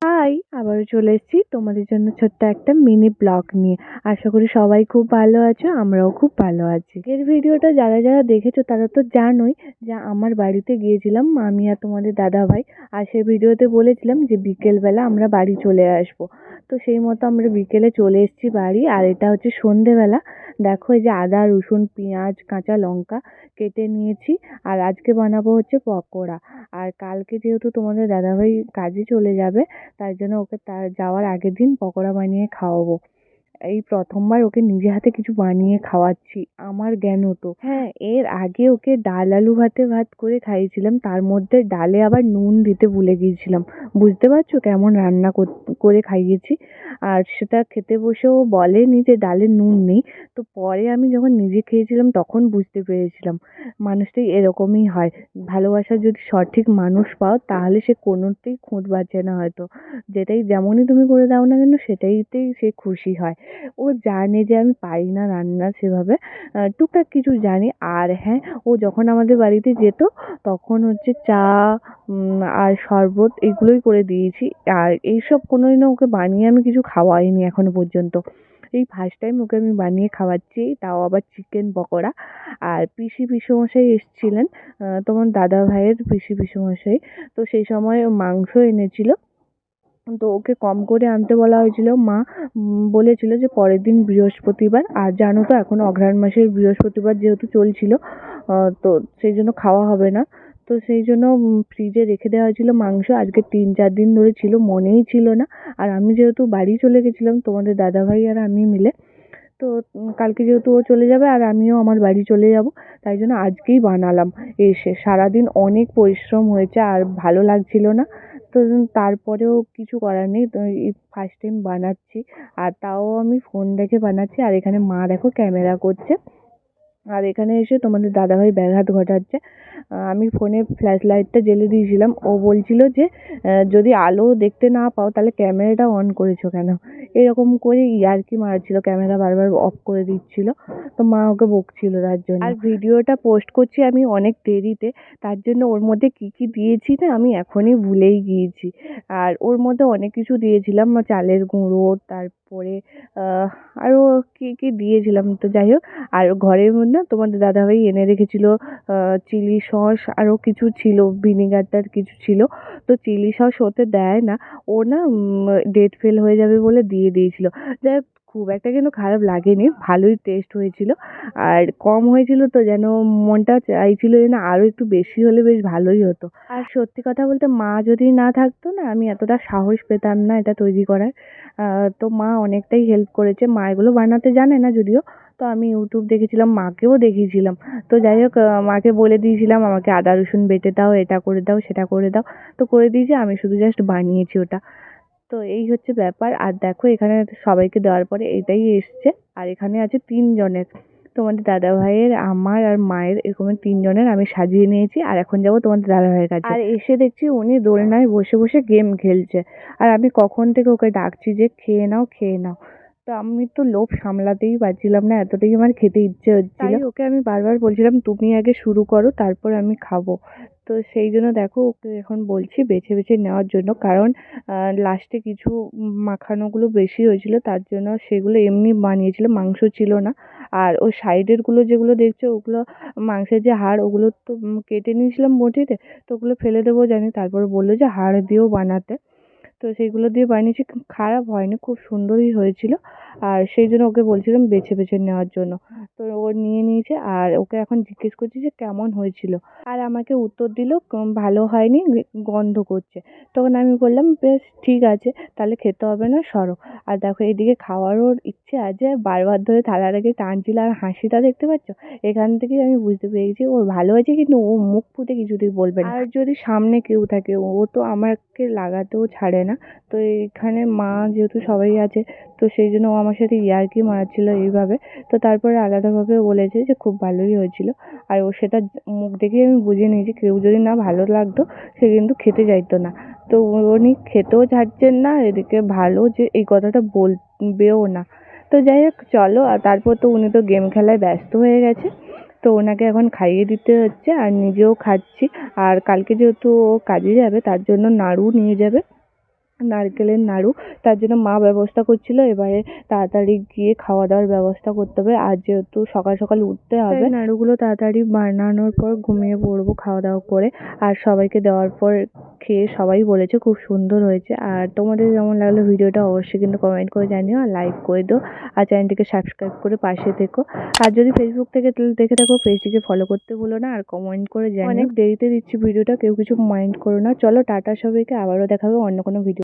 Bye. High আবারও চলে এসেছি তোমাদের জন্য ছোট্ট একটা মিনি ব্লগ নিয়ে। আশা করি সবাই খুব ভালো আছো, আমরাও খুব ভালো আছি। এর ভিডিওটা যারা যারা দেখেছ তারা তো জানোই যে আমার বাড়িতে গিয়েছিলাম আমি আর তোমাদের দাদা ভাই আর সেই ভিডিওতে বলেছিলাম যে বিকেলবেলা আমরা বাড়ি চলে আসব। তো সেই মতো আমরা বিকেলে চলে এসেছি বাড়ি আর এটা হচ্ছে সন্ধেবেলা। দেখো এই যে আদা, রসুন, পেঁয়াজ, কাঁচা লঙ্কা কেটে নিয়েছি আর আজকে বানাবো হচ্ছে পকোড়া। আর কালকে যেহেতু তোমাদের দাদাভাই কাজে চলে যাবে তাই জন্য ওকে তার যাওয়ার আগের দিন পকোড়া বানিয়ে খাওয়াবো। এই প্রথমবার ওকে নিজে হাতে কিছু বানিয়ে খাওয়াচ্ছি, আমার জ্ঞান হতো। হ্যাঁ এর আগে ওকে ডাল আলু ভাতে ভাত করে খাইয়েছিলাম, তার মধ্যে ডালে আবার নুন দিতে ভুলে গিয়েছিলাম। বুঝতে পারছ কেমন রান্না করে খাইয়েছি? আর সেটা খেতে বসেও বলেনি যে ডালে নুন নেই। তো পরে আমি যখন নিজে খেয়েছিলাম তখন বুঝতে পেরেছিলাম, মানুষটি এরকমই হয়। ভালোবাসার যদি সঠিক মানুষ পাও, তাহলে সে কোনোতেই খুঁত বাঁচে না হয়তো। যেটাই যেমনই তুমি করে দাও না কেন, সেটাইতেই সে খুশি হয়। ও জানে যে আমি পারি না রান্না সেভাবে। টুকটাক কিছু জানি। আর হ্যাঁ ও যখন আমাদের বাড়িতে যেত, তখন হচ্ছে চা আর শরবত এগুলোই করে দিয়েছি। আর এইসব কোনোদিনও ওকে বানিয়ে আমি কিছু খাওয়াইনি এখনও পর্যন্ত। এই ফার্স্ট টাইম ওকে আমি বানিয়ে খাওয়াচ্ছি, তাও আবার চিকেন পকোড়া। আর পিসি পিসেমশাই এসেছিলেন তোমার দাদা ভাইয়ের পিসি পিসেমশাই। তো সেই সময় মাংস এনেছিল। তো ওকে কম করে আনতে বলা হয়েছিল। মা বলেছিল যে পরের দিন বৃহস্পতিবার। আর জানো তো, এখন অঘ্রাণ মাসের বৃহস্পতিবার যেহেতু চলছিল তো সেই জন্য খাওয়া হবে না। তো সেই জন্য ফ্রিজে রেখে দেওয়া হয়েছিল মাংস। আজকে তিন চার দিন ধরে ছিল, মনেই ছিল না। আর আমি যেহেতু বাড়ি চলে গেছিলাম, তোমাদের দাদাভাই আর আমি মিলে, তো কালকে যেহেতু ও চলে যাবে আর আমিও আমার বাড়ি চলে যাব, তাই জন্য আজকেই বানালাম। এসে সারাদিন অনেক পরিশ্রম হয়েছে আর ভালো লাগছিল না। তো তারপরেও কিছু করার নেই। তো এই ফার্স্ট টাইম বানাচ্ছি। আর তাও আমি ফোন দেখে বানাচ্ছি। আর এখানে মা দেখো ক্যামেরা করছে। আর এখানে এসে তোমাদের দাদাভাই ব্যাঘাত ঘটাচ্ছে। আমি ফোনে ফ্ল্যাশ লাইটটা জ্বেলে দিয়েছিলাম। ও বলছিল যে যদি আলো দেখতে না পাও, তাহলে ক্যামেরাটা অন করেছ কেন? এরকম করে ইয়ার্কি মারছিল, ক্যামেরা বারবার অফ করে দিচ্ছিল। তো মা ওকে বকছিল তার জন্য। আর ভিডিওটা পোস্ট করছি আমি অনেক দেরিতে, তার জন্য ওর মধ্যে কী কী দিয়েছি না আমি এখনই ভুলেই গিয়েছি। আর ওর মধ্যে অনেক কিছু দিয়েছিলাম, চালের গুঁড়ো, তারপরে আরও কী কী দিয়েছিলাম তো যাই হোক। আর ঘরের মধ্যে তোমাদের দাদাভাই এনে রেখেছিল চিলি সস, আরও কিছু ছিল ভিনিগার টার কিছু ছিল। তো চিলি সস ওতে দেয় না। ও না ডেট ফেল হয়ে যাবে বলে দিয়ে দিয়েছিল। যাই হোক, খুব একটা কিন্তু খারাপ লাগেনি, ভালোই টেস্ট হয়েছিল। আর কম হয়েছিল তো যেন মনটা চাইছিল যেন আরও একটু বেশি হলে বেশ ভালোই হতো। আর সত্যি কথা বলতে মা যদি না থাকতো না, আমি এতটা সাহস পেতাম না এটা তৈরি করার। তো মা অনেকটাই হেল্প করেছে। মা এগুলো বানাতে জানে না যদিও, তো আমি ইউটিউব দেখেছিলাম, মাকেও দেখিয়েছিলাম। তো যাই হোক মাকে বলে দিয়েছিলাম, আমাকে আদা রসুন বেটে দাও, এটা করে দাও, সেটা করে দাও। তো করে দিয়েছে, আমি শুধু জাস্ট বানিয়েছি ওটা। তো এই হচ্ছে ব্যাপার। আর দেখো এখানে সবাইকে দেওয়ার পরে এটাই এসছে। আর এখানে আছে তিনজনের। তোমাদের দাদা ভাইয়ের আমার আর মায়ের এরকম তিনজনের আমি সাজিয়ে নিয়েছি। আর এখন যাব তোমাদের দাদা ভাইয়ের কাছে। আর এসে দেখছি উনি দোলনায় বসে বসে গেম খেলছে। আর আমি কখন থেকে ওকে ডাকছি যে খেয়ে নাও খেয়ে নাও। তো আমি তো লোভ সামলাতেই পারছিলাম না এতটাই আমার খেতে ইচ্ছে হচ্ছিল। ওকে আমি বারবার বলছিলাম তুমি আগে শুরু করো তারপর আমি খাব। তো সেই জন্য দেখো ওকে এখন বলছি বেছে বেছে নেওয়ার জন্য। কারণ লাস্টে কিছু মাখানোগুলো বেশি হয়েছিল, তার জন্য সেগুলো এমনি বানিয়েছিল, মাংস ছিল না। আর ওই সাইডেরগুলো যেগুলো দেখছ, ওগুলো মাংসের যে হাড়, ওগুলো তো কেটে নিয়েছিলাম বটিতে, তো ওগুলো ফেলে দেবো জানি। তারপরে বলল যে হাড় দিয়েও বানাতে। তো সেইগুলো দিয়ে বানিয়েছি। খারাপ হয়নি, খুব সুন্দরই হয়েছিল। আর সেই জন্য ওকে বলছিলাম বেছে বেছে নেওয়ার জন্য। তো ও নিয়ে নিয়েছে আর ওকে এখন জিজ্ঞেস করছি যে কেমন হয়েছিল। আর আমাকে উত্তর দিল ভালো হয়নি, গন্ধ করছে। তখন আমি বললাম, বেশ, ঠিক আছে, তাহলে খেতে হবে না, সরো। আর দেখো, এদিকে খাওয়ারও ইচ্ছে আছে, বারবার ধরে থালাটাকে টানছিল আর হাসিটা দেখতে পাচ্ছ? এখান থেকেই আমি বুঝতে পেরেছি, ওর ভালো হয়েছে কিন্তু ও মুখ ফুটে কিছুতেই বলবে না। আর যদি সামনে কেউ থাকে, ও তো আমাকে লাগাতেও ছাড়ে না। তো এইখানে মা যেহেতু সবাই আছে, তো সেই জন্য ও আমার সাথে ইয়ার্কি মারছিল এইভাবে। তো তারপরে আলাদাভাবে বলেছে যে খুব ভালোই হয়েছিল। আর ও সেটা মুখ দেখেই আমি বুঝে নিয়েছি, কেউ যদি না ভালো লাগতো সে কিন্তু খেতে চাইতো না। তো উনি খেতেও ছাড়ছেন না, এদিকে ভালো যে এই কথাটা বলবেও না। তো যাই হোক, চলো, আর তারপর তো উনি তো গেম খেলায় ব্যস্ত হয়ে গেছে। তো ওনাকে এখন খাইয়ে দিতে হচ্ছে, আর নিজেও খাচ্ছি। আর কালকে যেহেতু ও কাজে যাবে, তার জন্য নাড়ু নিয়ে যাবে। নারকেলের নাড়ু। তার জন্য মা ব্যবস্থা করছিল এবারে তাড়াতাড়ি গিয়ে খাওয়া দাওয়ার ব্যবস্থা করতে হবে। আর যেহেতু সকাল সকাল উঠতে হবে নাড়ুগুলো তাড়াতাড়ি বানানোর পর ঘুমিয়ে পড়ব খাওয়া দাওয়া করে। আর সবাইকে দেওয়ার পর খেয়ে সবাই বলেছে খুব সুন্দর হয়েছে। আর তোমাদের যেমন লাগল ভিডিওটা অবশ্যই কিন্তু কমেন্ট করে জানিও আর লাইক করে দিও। আর চ্যানেলটিকে সাবস্ক্রাইব করে পাশে থেকো। আর যদি ফেসবুক থেকে দেখে থাকো পেজটিকে ফলো করতে ভুলো না আর কমেন্ট করে জানিও। অনেক দেরিতে দিচ্ছি ভিডিওটা কেউ কিছু মাইন্ড করো না। চলো টাটা সবাইকে আবারও দেখাবে অন্য কোনো ভিডিও